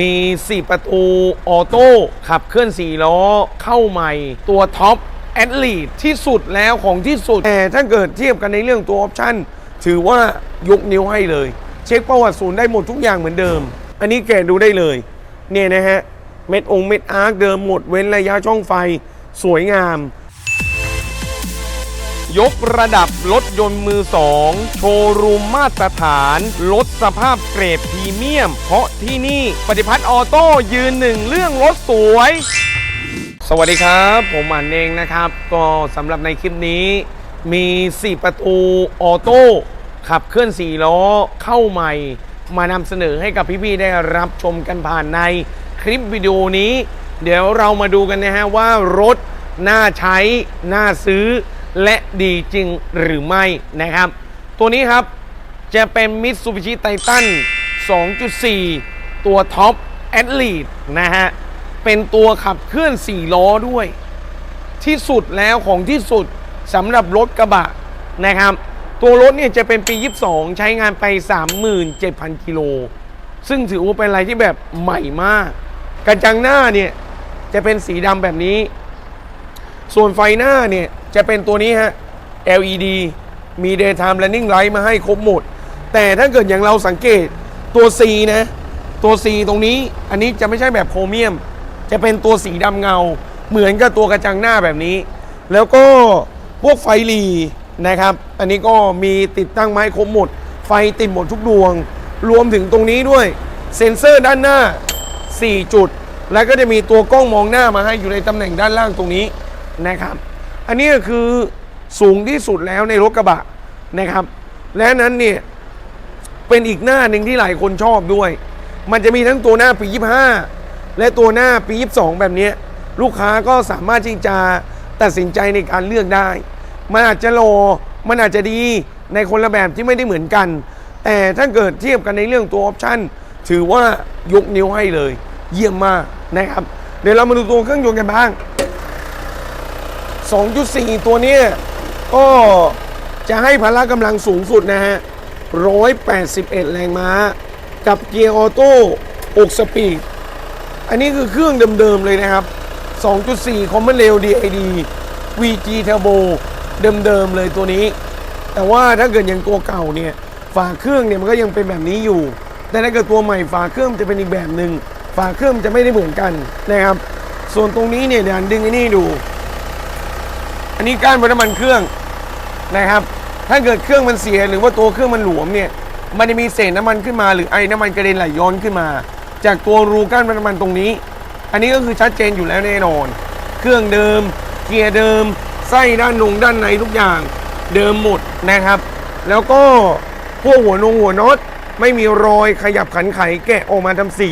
มี 4 ประตูออโต้ขับเคลื่อน 4 ล้อ เข้าใหม่ ตัวท็อปแอดลีดที่สุดแล้วของที่สุด แต่ถ้าเกิดเทียบกันในเรื่องตัวออปชั่น ถือว่ายกนิ้วให้เลย เช็คประวัติศูนย์ได้หมดทุกอย่างเหมือนเดิม อันนี้แกดูได้เลย เนี่ยนะฮะ เม็ดองเม็ดอาร์คเดิมหมดเว้นระยะช่องไฟ สวยงาม ยกระดับรถยนต์มือสองโชว์รูมมาตรฐานลดสภาพเกรดพรีเมียม เพราะที่นี่ปฏิพัฒน์ออโต้ยืนหนึ่งเรื่องรถสวย สวัสดีครับ ผมอันเองนะครับ ก็สำหรับในคลิปนี้ มี 4 ประตูออโต้ขับเคลื่อน 4 ล้อเข้าใหม่ มานำเสนอให้กับพี่ๆได้รับชมกันผ่านในคลิปวิดีโอนี้ เดี๋ยวเรามาดูกันนะฮะว่ารถน่าใช้ น่าซื้อ และดีจริงหรือไม่นะครับ ตัวนี้ครับจะเป็น Mitsubishi Titan 2.4 ตัวท็อปแอดลีดนะฮะ เป็นตัวขับเคลื่อน 4 ล้อด้วย ที่สุดแล้วของที่สุดสำหรับรถกระบะนะครับ ตัวรถเนี่ยจะเป็นปี 22 ใช้งานไป 37,000 กิโล ซึ่งถือว่าเป็นอะไรที่แบบใหม่มาก กระจังหน้าเนี่ยจะเป็นสีดำแบบนี้ ส่วนไฟหน้าเนี่ยจะเป็นตัวนี้ฮะ LED มี daytime running light มาให้ครบหมด แต่ถ้าเกิดอย่างเราสังเกตตัว C นะ ตัว C ตรงนี้อันนี้จะไม่ใช่แบบโครเมียม จะเป็นตัวสีดำเงา เหมือนกับตัวกระจังหน้าแบบนี้ แล้วก็พวกไฟหลีนะครับ อันนี้ก็มีติดตั้งไมาให้ครบหมด ไฟติดหมดทุกดวง รวมถึงตรงนี้ด้วย เซ็นเซอร์ด้านหน้า 4 จุด แล้วก็จะมีตัวกล้องมองหน้ามาให้อยู่ในตำแหน่งด้านล่างตรงนี้ นะครับ อันนี้ก็คือสูงที่สุดแล้วในรถกระบะนะครับ และนั้นเนี่ยเป็นอีกหน้าหนึ่งที่หลายคนชอบด้วย มันจะมีทั้งตัวหน้าปี 25 และตัวหน้าปี 22 แบบนี้ ลูกค้าก็สามารถที่จะตัดสินใจในการเลือกได้ มันอาจจะโล มันอาจจะดีในคนละแบบที่ไม่ได้เหมือนกัน แต่ถ้าเกิดเทียบกันในเรื่องตัวออปชั่นถือว่ายกนิ้วให้เลย เยี่ยมมากนะครับ เดี๋ยวเรามาดูตัวเครื่องยนต์กันบ้าง 2.4 ตัวเนี้ยก็จะให้พละกำลังสูงสุดนะฮะ 181 แรงม้า กับเกียร์ออโต้6สปีด อันนี้คือเครื่องเดิมๆเลยนะครับ 2.4 Common Rail DID VG Turbo เดิมๆเลยตัวนี้ แต่ว่าถ้าเกิดย่างตัวเก่าเนี่ย ฝาเครื่องเนี่ยมันก็ยังเป็นแบบนี้อยู่ แต่ถ้าเกิดตัวใหม่ฝาเครื่องจะเป็นอีกแบบหนึ่งฝาเครื่องจะไม่ได้เหมือนกันนะครับ ส่วนตรงนี้เนี่ยเดี๋ยวอันดึงไอ้นี่ดู อันนี้ก้านวัดน้ำมันเครื่องนะครับ ถ้าเกิดเครื่องมันเสียหรือว่าตัวเครื่องมันหลวมเนี่ย มันจะมีเศษน้ำมันขึ้นมา หรือไอ้น้ำมันกระเด็นไหลย้อนขึ้นมา จากตัวรูก้านวัดน้ำมันตรงนี้ อันนี้ก็คือชัดเจนอยู่แล้วแน่นอน เครื่องเดิม เกียร์เดิม ไส้ด้านนงด้านในทุกอย่างเดิมหมดนะครับ แล้วก็พวกหัวนงหัวน็อตไม่มีรอยขยับขันไขแกะออกมาทำสี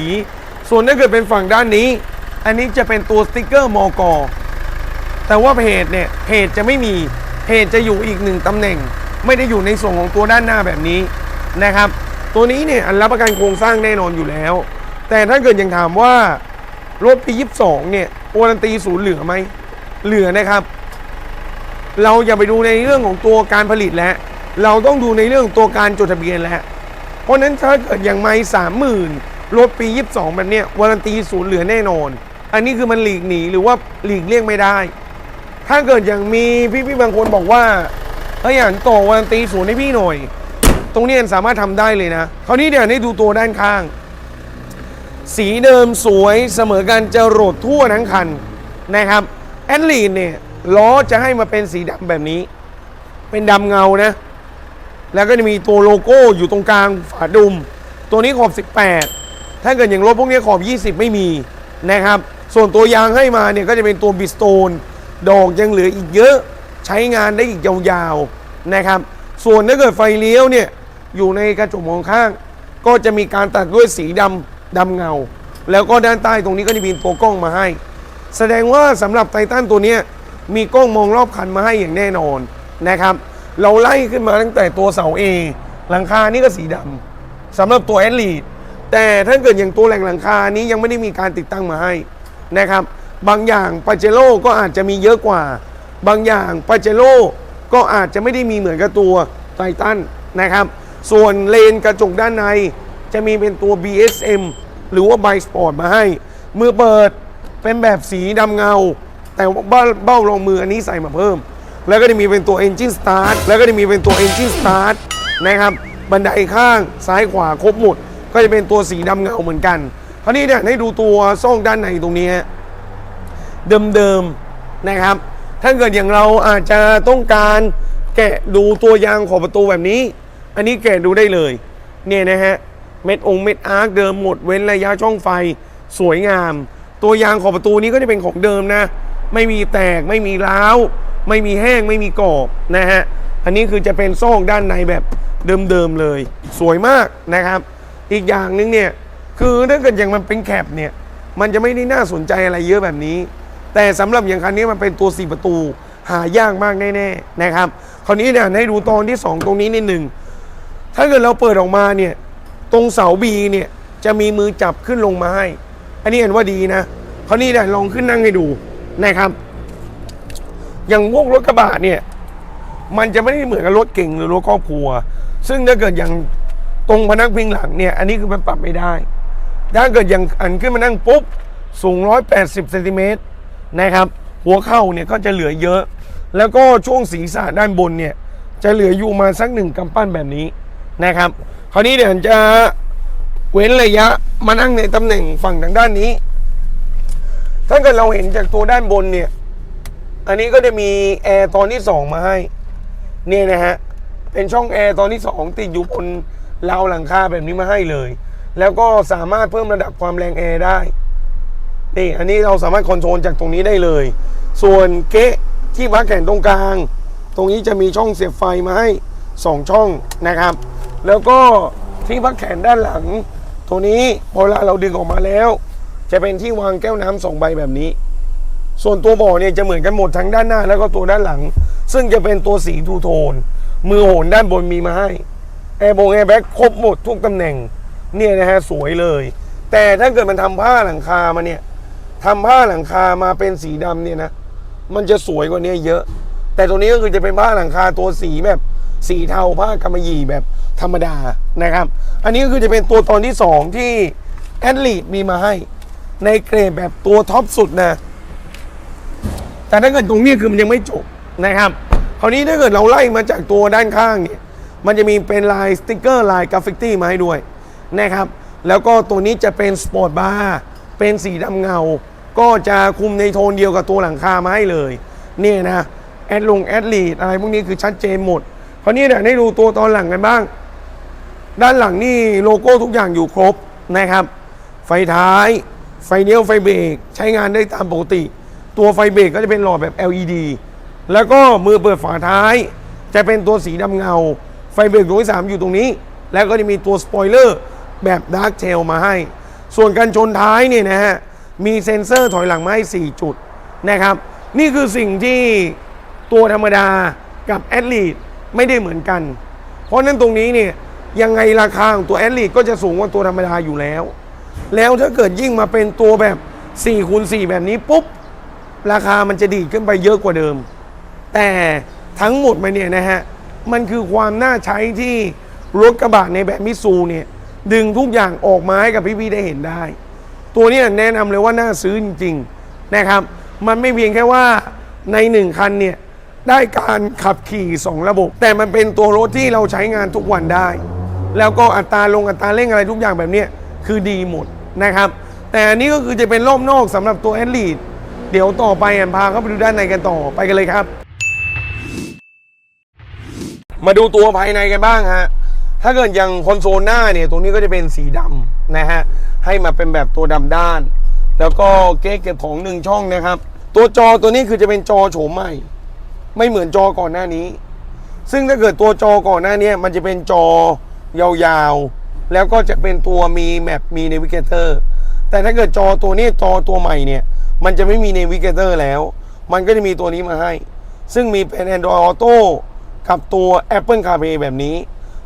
ส่วนถ้าเกิดเป็นฝั่งด้านนี้ อันนี้จะเป็นตัวสติกเกอร์มอกอ แต่ว่าเพจเนี่ยเพจจะไม่มีเพจจะอยู่อีกหนึ่งตำแหน่ง ไม่ได้อยู่ในส่วนของตัวด้านหน้าแบบนี้นะครับ ตัวนี้เนี่ยอันรับประกันโครงสร้างแน่นอนอยู่แล้ว แต่ถ้าเกิดยังถามว่ารถปี22เนี่ยวารันตีศูนย์เหลือไหมเหลือนะครับ เราอย่าไปดูในเรื่องของตัวการผลิตแล้ว เราต้องดูในเรื่องตัวการจดทะเบียนแล้ว เพราะนั้นถ้าเกิดอย่างไม่สามหมื่นรถปี22แบบเนี้ยวารันตีศูนย์เหลือแน่นอน อันนี้คือมันหลีกหนีหรือว่าหลีกเลี่ยงไม่ได้ ถ้าเกิดอย่างมีพี่ๆบางคนบอกว่าเฮ้ยอยากต่อวารันตีศูนย์ให้พี่หน่อย ตรงนี้สามารถทำได้เลยนะคราวนี้เดี๋ยวให้ดูตัวด้านข้าง สีเดิมสวยเสมอกันจะโรดทั่วทั้งคันนะครับแอดลีนเนี่ยล้อจะให้มาเป็นสีดำแบบนี้ เป็นดำเงานะ แล้วก็จะมีตัวโลโก้อยู่ตรงกลางฝาดุม ตัวนี้ขอบ 18 ถ้าเกิดอย่างรถพวกนี้ขอบ 20 ไม่มีนะครับ ส่วนตัวยางให้มาเนี่ยก็จะเป็นตัวบิสโตน ดอกยังเหลืออีกเยอะใช้งานได้อีกยาวๆนะครับ ส่วนถ้าเกิดไฟเลี้ยวเนี่ยอยู่ในกระจกมองข้าง ก็จะมีการตัดด้วยสีดำดำเงา แล้วก็ด้านใต้ตรงนี้ก็จะมีตัวกล้องมาให้ แสดงว่าสำหรับไททันตัวนี้มีกล้องมองรอบคันมาให้อย่างแน่นอนนะครับ เราไล่ขึ้นมาตั้งแต่ตัวเสา A หลังคานี่ก็สีดำสำหรับตัวแอดลีดแต่ถ้าเกิดอย่างตัวแหล่งหลังคานี้ยังไม่ได้มีการติดตั้งมาให้นะครับ บางอย่างปาเจโร่ก็อาจจะมีเยอะกว่า บางอย่างปาเจโร่ก็อาจจะไม่ได้มีเหมือนกับตัวไททันนะครับ ส่วนเลนกระจกด้านในจะมีเป็นตัว BSM หรือว่าไบสปอร์ตมาให้ มือเปิดเป็นแบบสีดำเงา แต่ว่าเบ้าเบ้ารองมืออันนี้ใส่มาเพิ่ม แล้วก็จะมีเป็นตัว Engine Start แล้วก็จะมีเป็นตัว Engine Start นะครับ บันไดข้างซ้ายขวาครบหมด ก็จะเป็นตัวสีดำเงาเหมือนกันคราวนี้เนี่ยให้ดูตัวซ่องด้านในตรงนี้ เดิมๆนะครับ ถ้าเกิดอย่างเราอาจจะต้องการแกะดูตัวยางของประตูแบบนี้ อันนี้แกะดูได้เลยเนี่ยนะฮะเม็ดองค์เม็ดอาร์คเดิมหมดเว้นระยะช่องไฟสวยงาม ตัวยางของประตูนี้ก็จะเป็นของเดิมนะ ไม่มีแตกไม่มีร้าว ไม่มีแห้งไม่มีกรอบนะฮะอันนี้คือจะเป็นซ่องด้านในแบบเดิมๆเลย สวยมากนะครับ อีกอย่างหนึงเนี่ยคือถ้าเกิดอย่างมันเป็นแคปเนี่ยมันจะไม่ได้น่าสนใจอะไรเยอะแบบนี้ แต่สำหรับอย่างคันนี้มันเป็นตัว 4 ประตู หายากมากแน่ๆนะครับ คราวนี้เนี่ยให้ดูตอนที่ 2 ตรงนี้นิดหนึ่งถ้าเกิดเราเปิดออกมาเนี่ยตรงเสาบีเนี่ยจะมีมือจับขึ้นลงมาให้ อันนี้เห็นว่าดีนะคราวนี้เนี่ยลองขึ้นนั่งให้ดูนะครับ อย่างพวกรถกระบะเนี่ยมันจะไม่ได้เหมือนกับรถเก่งหรือรถครอบครัว ซึ่งถ้าเกิดอย่างตรงพนักพิงหลังเนี่ยอันนี้คือมันปรับไม่ได้ ถ้าเกิดอย่างอันขึ้นมานั่งปุ๊บสูง 180เซนติเมตร นะครับ หัวเข่าเนี่ยก็จะเหลือเยอะ แล้วก็ช่วงศีรษะด้านบนเนี่ยจะเหลืออยู่มาสักหนึ่งกำปั้นแบบนี้นะครับ คราวนี้เดี๋ยวจะเว้นระยะมานั่งในตำแหน่งฝั่งทางด้านนี้ ถ้าเกิดเราเห็นจากตัวด้านบนเนี่ย อันนี้ก็จะมีแอร์ตอนที่2มาให้ เนี่ยนะฮะ เป็นช่องแอร์ตอนที่2ติดอยู่บนราวหลังคาแบบนี้มาให้เลย แล้วก็สามารถเพิ่มระดับความแรงแอร์ได้ นี่อันนี้เราสามารถคอนโทรลจากตรงนี้ได้เลย ส่วนเก๊ะที่พักแขนตรงกลาง ตรงนี้จะมีช่องเสียบไฟมาให้ 2 ช่องนะครับ แล้วก็ที่พักแขนด้านหลัง ตัวนี้พอเวลาเราดึงออกมาแล้ว จะเป็นที่วางแก้วน้ำสองใบแบบนี้ ส่วนตัวเบ่อเนี่ยจะเหมือนกันหมดทั้งด้านหน้า แล้วก็ตัวด้านหลัง ซึ่งจะเป็นตัวสีทูโทน มือโหนด้านบนมีมาให้แอร์บงแอร์แบ็กครบหมดทุกตำแหน่งเนี่ยนะฮะสวยเลย แต่ถ้าเกิดมันทำผ้าหลังคามาเนี่ย ทำผ้าหลังคามาเป็นสีดำเนี่ยนะ มันจะสวยกว่านี้เยอะ แต่ตัวนี้ก็คือจะเป็นผ้าหลังคาตัวสีแบบสีเทาผ้ากำมะหยี่แบบธรรมดานะครับ อันนี้ก็คือจะเป็นตัวตอนที่สองที่แอดลีดมีมาให้ ในเกรดแบบตัวท็อปสุดนะ แต่ถ้าเกิดตรงนี้คือมันยังไม่จบนะครับ คราวนี้ถ้าเกิดเราไล่มาจากตัวด้านข้างเนี่ย มันจะมีเป็นลายสติกเกอร์ลายกราฟฟิตี้มาให้ด้วยนะครับ แล้วก็ตัวนี้จะเป็นสปอร์ตบาร์ เป็นสีดำเงา ก็จะคุมในโทนเดียวกับตัวหลังคามาให้เลยเนี่ยนะแอดลงแอดลีดอะไรพวกนี้คือชัดเจนหมดคราวนี้เดี๋ยวให้ดูตัวตอนหลังกันบ้าง ด้านหลังนี่โลโก้ทุกอย่างอยู่ครบนะครับ ไฟท้าย ไฟเลี้ยวไฟเบรกใช้งานได้ตามปกติ ตัวไฟเบรกก็จะเป็นหลอดแบบ LED แล้วก็มือเปิดฝาท้าย จะเป็นตัวสีดำเงา ไฟเบรกดวงที่สามอยู่ตรงนี้ แล้วก็จะมีตัวสปอยเลอร์แบบดาร์กเทลมาให้ ส่วนกันชนท้ายเนี่ยนะฮะ มีเซ็นเซอร์ถอยหลังมาให้ 4 จุดนะครับ นี่คือสิ่งที่ตัวธรรมดากับแอดลีดไม่ได้เหมือนกัน เพราะนั้นตรงนี้เนี่ยยังไงราคาของตัวแอดลีดก็จะสูงกว่าตัวธรรมดาอยู่แล้ว แล้วถ้าเกิดยิ่งมาเป็นตัวแบบ4คูณ4แบบนี้ปุ๊บ ราคามันจะดีขึ้นไปเยอะกว่าเดิม แต่ทั้งหมดมาเนี่ยนะฮะ มันคือความน่าใช้ที่รถกระบะในแบบมิซูเนี่ย ดึงทุกอย่างออกมาให้กับพี่ๆได้เห็นได้ ตัวนี้แนะนำเลยว่าน่าซื้อจริงๆนะครับ มันไม่เพียงแค่ว่าในหนึ่งคันเนี่ยได้การขับขี่ 2 ระบบ แต่มันเป็นตัวรถที่เราใช้งานทุกวันได้ แล้วก็อัตราลงอัตราเร่งอะไรทุกอย่างแบบนี้คือดีหมดนะครับ แต่อันนี้ก็คือจะเป็นรอบนอกสำหรับตัวแอดลีดเดี๋ยวต่อไปอันพาเข้าไปดูด้านในกันต่อไปกันเลยครับ มาดูตัวภายในกันบ้างฮะถ้าเกิดอย่างคอนโซลหน้าเนี่ยตรงนี้ก็จะเป็นสีดำนะฮะ ให้มาเป็นแบบตัวดำด้าน แล้วก็เก๊เก็บของหนึ่งช่องนะครับ ตัวจอตัวนี้คือจะเป็นจอโฉมใหม่ ไม่เหมือนจอก่อนหน้านี้ ซึ่งถ้าเกิดตัวจอก่อนหน้านี้มันจะเป็นจอยาวๆ แล้วก็จะเป็นตัวมีแมปมีเนวิเกเตอร์แต่ถ้าเกิดจอตัวนี้จอตัวใหม่เนี่ย มันจะไม่มีเนวิเกเตอร์แล้ว มันก็จะมีตัวนี้มาให้ ซึ่งมีเป็น Android Auto กับตัว Apple CarPlay แบบนี้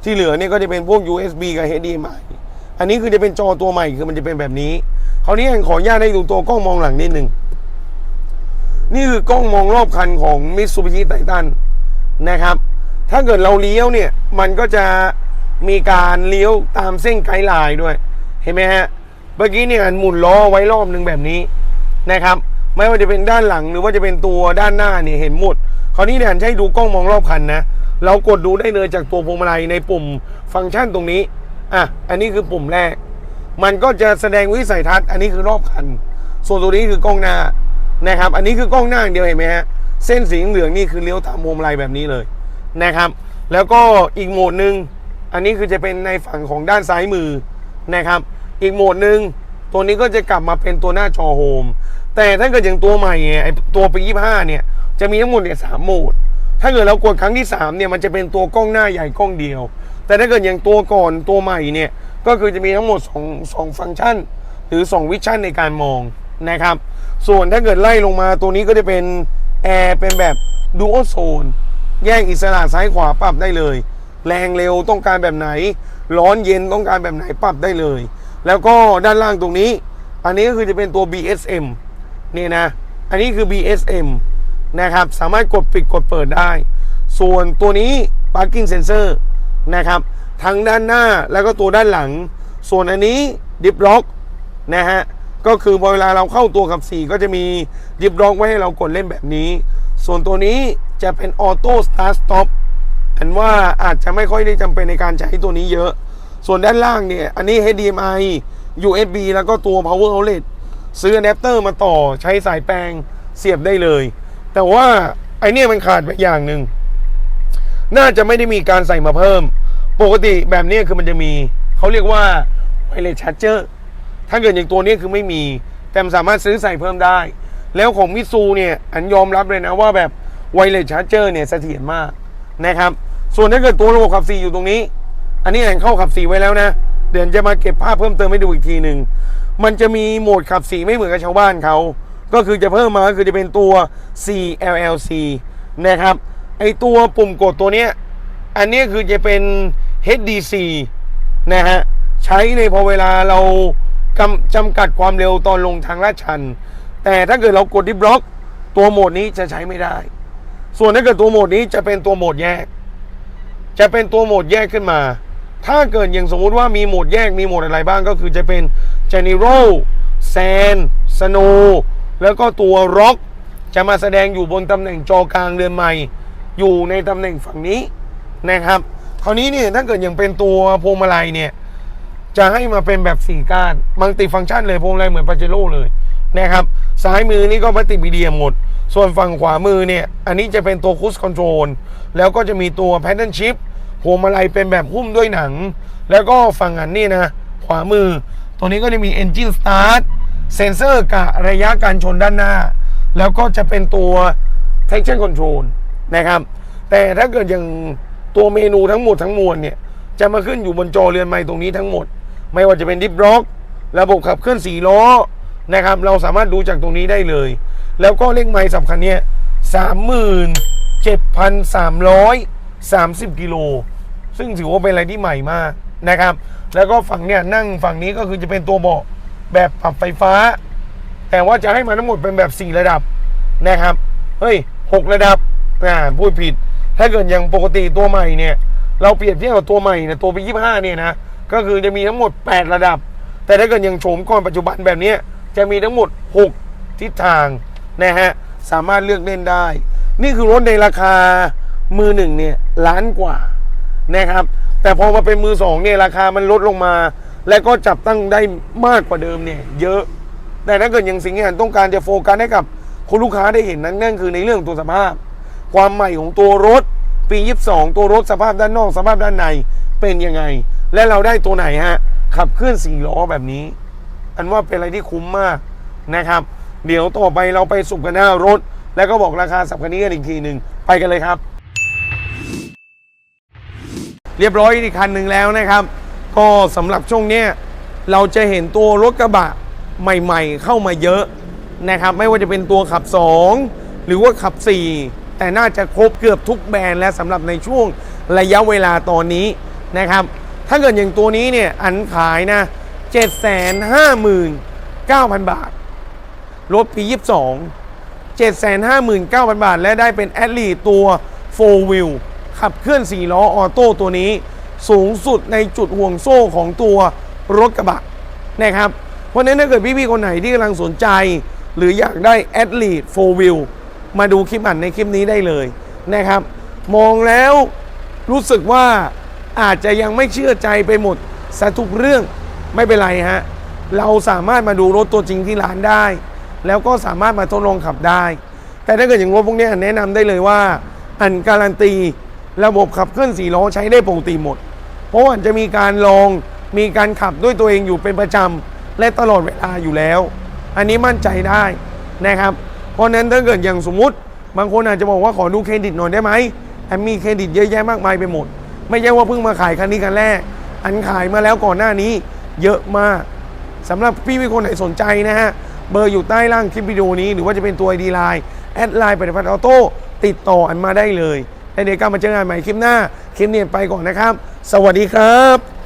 ที่เหลือเนี่ยก็จะเป็นพวก USB กับ HDMI อันนี้คือจะเป็นจอตัวใหม่คือมันจะเป็นแบบนี้คราวนี้ขออนุญาตให้ดูตัวกล้องมองหลังนิดหนึ่งนี่คือกล้องมองรอบคันของ Mitsubishi Titan นะครับ ถ้าเกิดเราเลี้ยวเนี่ย มันก็จะมีการเลี้ยวตามเส้นไกด์ไลน์ด้วย เห็นไหมฮะ เมื่อกี้เนี่ยอันหมุนล้อไว้รอบหนึ่งแบบนี้นะครับ ไม่ว่าจะเป็นด้านหลังหรือว่าจะเป็นตัวด้านหน้าเนี่ยเห็นหมด คราวนี้เนี่ยใช้ดูกล้องมองรอบคันนะ เรากดดูได้เลยจากตัวพวงมาลัยในปุ่มฟังก์ชันตรงนี้ อะอันนี้คือปุ่มแรก มันก็จะแสดงวิสัยทัศน์ อันนี้คือรอบคัน ส่วนตัวนี้คือกล้องหน้านะครับ อันนี้คือกล้องหน้าอย่างเดียวเห็นไหมฮะเส้นสีเหลืองนี่คือเลี้ยวตามพวงมาลัยแบบนี้เลยนะครับ แล้วก็อีกโหมดหนึ่งอันนี้คือจะเป็นในฝั่งของด้านซ้ายมือนะครับ อีกโหมดหนึ่งตัวนี้ก็จะกลับมาเป็นตัวหน้าจอโฮมแต่ถ้าเกิดอย่างตัวใหม่เนี่ยไอ้ตัวปียี่ห้าเนี่ยจะมีทั้งหมดเนี่ยสามโหมด ถ้าเกิดเรากดครั้งที่3เนี่ยมันจะเป็นตัวกล้องหน้าใหญ่กล้องเดียว แต่ถ้าเกิดอย่างตัวก่อนตัวใหม่เนี่ยก็คือจะมีทั้งหมด2 2ฟังก์ชัน หรือ 2 วิชั่นในการมองนะครับ ส่วนถ้าเกิดไล่ลงมาตัวนี้ก็จะเป็นแอร์เป็นแบบดูโอโซนแยกอิสระซ้ายขวาปรับได้เลย แรงเร็วต้องการแบบไหน ร้อนเย็นต้องการแบบไหนปรับได้เลย แล้วก็ด้านล่างตรงนี้ อันนี้ก็คือจะเป็นตัว BSM นี่นะ อันนี้คือ BSM นะครับ สามารถกดปิดกดเปิดได้ ส่วนตัวนี้ parking sensor นะครับทั้งด้านหน้าแล้วก็ตัวด้านหลัง ส่วนอันนี้ dip lock นะฮะก็คือพอเวลาเราเข้าตัวขับ4ก็จะมี dip lock ไว้ให้เรากดเล่นแบบนี้ ส่วนตัวนี้จะเป็น auto start stop อันว่าอาจจะไม่ค่อยได้จำเป็นในการใช้ตัวนี้เยอะ ส่วนด้านล่างเนี่ย อันนี้ HDMI USB แล้วก็ตัว power outlet ซื้ออะแดปเตอร์มาต่อใช้สายแปลงเสียบได้เลย แต่ว่าไอเนี่ยมันขาดไปอย่างหนึ่ง น่าจะไม่ได้มีการใส่มาเพิ่ม ปกติแบบนี้คือมันจะมีเขาเรียกว่า wireless charger ถ้าเกิดอย่างตัวนี้คือไม่มี แต่สามารถซื้อใส่เพิ่มได้ แล้วของมิซูเนี่ยอันยอมรับเลยนะว่าแบบ wireless charger เนี่ยเสถียรมากนะครับ ส่วนถ้าเกิดตัวระบบขับสีอยู่ตรงนี้ อันนี้แอนเข้าขับสีไว้แล้วนะ เดี๋ยวจะมาเก็บภาพเพิ่มเติมให้ดูอีกทีหนึ่ง มันจะมีโหมดขับสีไม่เหมือนกับชาวบ้านเขา ก็คือจะเพิ่มมาก็คือจะเป็นตัว CLLC นะครับ ไอตัวปุ่มกดตัวเนี้ย อันนี้คือจะเป็น HDC นะฮะ ใช้ในพอเวลาเรากำจำกัดความเร็วตอนลงทางลาดชัน แต่ถ้าเกิดเรากดที่บล็อกตัวโหมดนี้จะใช้ไม่ได้ ส่วนถ้าเกิดตัวโหมดนี้จะเป็นตัวโหมดแยก จะเป็นตัวโหมดแยกขึ้นมา ถ้าเกิดอย่างสมมติว่ามีโหมดแยกมีโหมดอะไรบ้างก็คือจะเป็น General Sand Snow แล้วก็ตัว Rock จะมาแสดงอยู่บนตำแหน่งจอกลางเรือนใหม่ อยู่ในตำแหน่งฝั่งนี้นะครับ คราวนี้เนี่ยถ้าเกิดอย่างเป็นตัวพวงมาลัยเนี่ยจะให้มาเป็นแบบสี่ก้านมัลติฟังก์ชันเลยพวงมาลัยเหมือนปาเจโร่เลยนะครับซ้ายมือนี่ก็มัลติมีเดียหมด ส่วนฝั่งขวามือเนี่ยอันนี้จะเป็นตัวคูสคอนโทรลแล้วก็จะมีตัวแพ t เทิ n ชิ p พวงมาลัยเป็นแบบหุ้มด้วยหนัง แล้วก็ฝั่งอันนี้นะขวามือ ตัวนี้ก็จะมี Engine Start เซนเซอร์กะระยะการชนด้านหน้า แล้วก็จะเป็นตัว Traction Control นะครับ แต่ถ้าเกิดอย่างตัวเมนูทั้งหมดทั้งมวลเนี่ยจะมาขึ้นอยู่บนจอเรือนไม้ตรงนี้ทั้งหมด ไม่ว่าจะเป็นดิฟล็อก ระบบขับเคลื่อนสี่ล้อนะครับ เราสามารถดูจากตรงนี้ได้เลย แล้วก็เลขไม้สับคันเนี้ยสามหมื่นเจ็ดพันสามร้อยสามสิบกิโลซึ่งถือว่าเป็นอะไรที่ใหม่มากนะครับ แล้วก็ฝั่งเนี้ยนั่งฝั่งนี้ก็คือจะเป็นตัวเบาะแบบปรับไฟฟ้า แต่ว่าจะให้มาทั้งหมดเป็นแบบ 4 ระดับนะครับ เฮ้ย 6 ระดับ อ่าพูดผิด ถ้าเกิดอย่างปกติตัวใหม่เนี่ย เราเปรียบเทียบกับตัวใหม่เนี่ยตัวปี25เนี่ยนะก็คือจะมีทั้งหมด 8 ระดับ แต่ถ้าเกิดอย่างโฉมก่อนปัจจุบันแบบนี้จะมีทั้งหมด 6 ทิศทางนะฮะสามารถเลือกเล่นได้ นี่คือรถในราคามือหนึ่งเนี่ยล้านกว่านะครับ แต่พอมาเป็นมือสองเนี่ยราคามันลดลงมา และก็จับตั้งได้มากกว่าเดิมเนี่ยเยอะ แต่ถ้าเกิดอย่างสิ่งที่อันต้องการจะโฟกัสให้กับคุณลูกค้าได้เห็นนั้นนั่นคือในเรื่องตัวสภาพ ความใหม่ของตัวรถ ปี 22 ตัวรถสภาพด้านนอกสภาพด้านในเป็นยังไง และเราได้ตัวไหนฮะ ขับเคลื่อนสี่ล้อแบบนี้ อันว่าเป็นอะไรที่คุ้มมากนะครับ เดี๋ยวต่อไปเราไปสุกกันหน้ารถ แล้วก็บอกราคาสับคันนี้กันอีกทีหนึ่งไปกันเลยครับ เรียบร้อยอีกคันหนึ่งแล้วนะครับ ก็สำหรับช่วงเนี้ยเราจะเห็นตัวรถกระบะใหม่ ๆ เข้ามาเยอะนะครับ ไม่ว่าจะเป็นตัวขับ 2 หรือว่าขับ 4 แต่น่าจะครบเกือบทุกแบรนด์และสำหรับในช่วงระยะเวลาตอนนี้นะครับ ถ้าเกิดอย่างตัวนี้เนี่ยอันขายนะ 759,000 บาทรถปี 22 759,000 บาท และได้เป็นแอดลีตัว 4 wheel ขับเคลื่อน 4 ล้อออโต้ตัวนี้ สูงสุดในจุดห่วงโซ่ของตัวรถกระบะนะครับ เพราะนั้นถ้าเกิดพี่ๆคนไหนที่กำลังสนใจ หรืออยากได้ a t h l e t 4 Wheel มาดูคลิปอันในคลิปนี้ได้เลยนะครับ มองแล้วรู้สึกว่าอาจจะยังไม่เชื่อใจไปหมดซะทุกเรื่องไม่เป็นไรฮะเราสามารถมาดูรถตัวจริงที่ร้านได้ แล้วก็สามารถมาทดลองขับได้ แต่ถ้าเกิดอย่างรถพวกนี้แนะนำได้เลยว่า อันการันตี ระบบขับเคลื่อนสี่ล้อใช้ได้ปกติหมด เพราะว่าจะมีการลองมีการขับด้วยตัวเองอยู่เป็นประจำและตลอดเวลาอยู่แล้ว อันนี้มั่นใจได้นะครับ เพราะนั้นถ้าเกิดอย่างสมมติ บางคนอาจจะบอกว่าขอดูเครดิตหน่อยได้ไหมแอมมีเครดิตเยอะแยะมากมายไปหมด ไม่ใช่ว่าเพิ่งมาขายคันนี้คันแรก อันขายมาแล้วก่อนหน้านี้ เยอะมากสำหรับพี่พี่คนไหนสนใจนะฮะเบอร์อยู่ใต้ล่างคลิปวิดีโอนี้ หรือว่าจะเป็นตัว ID Line แอดไลน์ปฏิพัฒน์ออโต้ติดต่ออันมาได้เลยแล้วเดี๋ยวกลับมาเจอกันใหม่คลิปหน้า คลิปนี้ไปก่อนนะครับ สวัสดีครับ